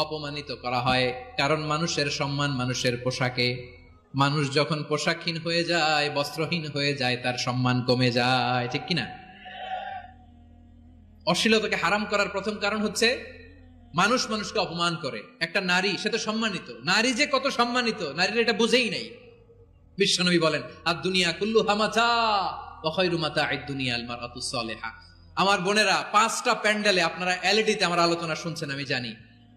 অপমানিত করা হয়। কারণ মানুষের সম্মান মানুষের পোশাকে। মানুষ যখন পোশাকহীন হয়ে যায়, বস্ত্রহীন হয়ে যায়, তার সম্মান কমে যায়। ঠিক কিনা? অশ্লীলতাকে হারাম করার প্রথম কারণ হচ্ছে, মানুষ মানুষকে অপমান করে। একটা নারী, সে তো সম্মানিত। নারী যে কত সম্মানিত, নারীরা এটা বুঝেই নাই। বিশ্বনবী বলেন আর দুনিয়া কুল্লু হামাচা অখৈরুমাতা আই দুনিয়া আলমার আতুসলেহা আমার বোনেরা, পাঁচটা প্যান্ডেলে আপনারা এলইডিতে আমার আলোচনা শুনছেন, আমি জানি।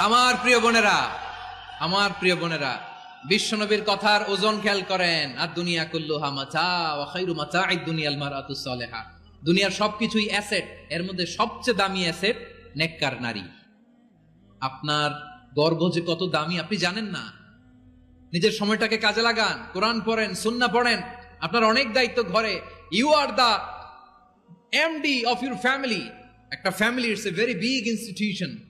আমার প্রিয় বোনেরা, আমার প্রিয় বোনেরা, বিশ্বনবীর কথার ওজন খেয়াল করেন। আর দুনিয়া দুনিয়াল মারাতু সালেহা। দুনিয়ার সবকিছুই অ্যাসেট, এর মধ্যে সবচেয়ে দামি অ্যাসেট নেককার নারী। আপনার গর্ব যে কত দামি, আপনি জানেন না। নিজের সময়টাকে কাজে লাগান, কোরআন পড়েন, সুন্না পড়েন। আপনার অনেক দায়িত্ব ঘরে। You are the MD of your family একটা family it's a very big institution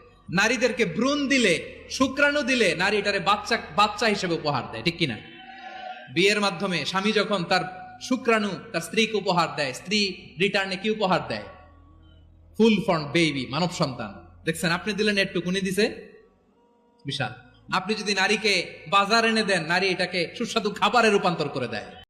নারীদেরকে ভ্রূণ দিলে, শুক্রাণু দিলে নারী এটারে বাচ্চা বাচ্চা হিসেবে উপহার দেয়, ঠিক কিনা? বিয়ের মাধ্যমে স্বামী যখন তার শুক্রাণু, তার স্ত্রীকে উপহার দেয়, স্ত্রী রিটার্নে কি উপহার দেয়? ফুল ফর্ম, বেবি, মানব সন্তান। দেখছেন, আপনি দিলেন একটুকুনি দিছে? বিশাল। আপনি যদি নারীকে বাজার এনে দেন, নারী এটাকে সুস্বাদু খাবারে রূপান্তর করে দেয়।